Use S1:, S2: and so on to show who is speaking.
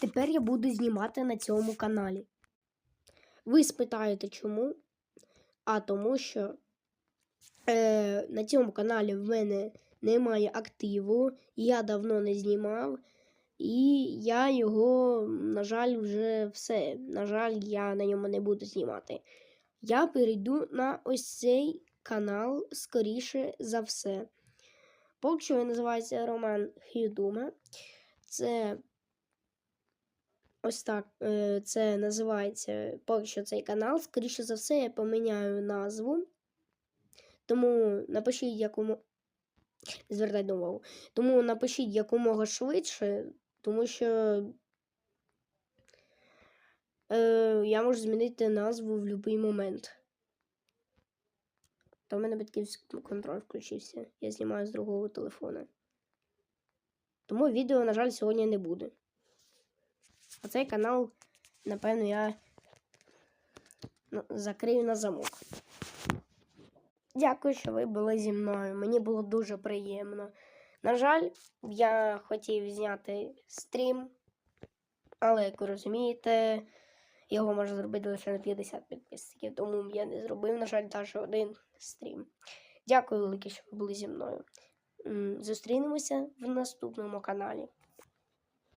S1: Тепер я буду знімати на цьому каналі. Ви спитаєте чому? А тому що е, на цьому каналі в мене немає активу, я давно не знімав, і я його, на жаль, вже все. На жаль, я на ньому не буду знімати. Я перейду на ось цей канал скоріше за все. Поки що він називається Роман Хюдума. Це ось так. е, Це називається поки що цей канал. Скоріше за все, я поміняю назву. Тому напишіть якому. Звертайте увагу. Тому напишіть якомога швидше, тому що е, я можу змінити назву в будь-який момент. Та в мене батьківський контроль включився. Я знімаю з другого телефона. Тому відео, на жаль, сьогодні не буде. А цей канал, напевно, я ну, закрию на замок. Дякую, що ви були зі мною. Мені було дуже приємно. На жаль, я хотів зняти стрім, але, як ви розумієте, його можна зробити лише на 50 підписників, тому я не зробив, на жаль, навіть один стрім. Дякую велике, що ви були зі мною. Зустрінемося в наступному каналі.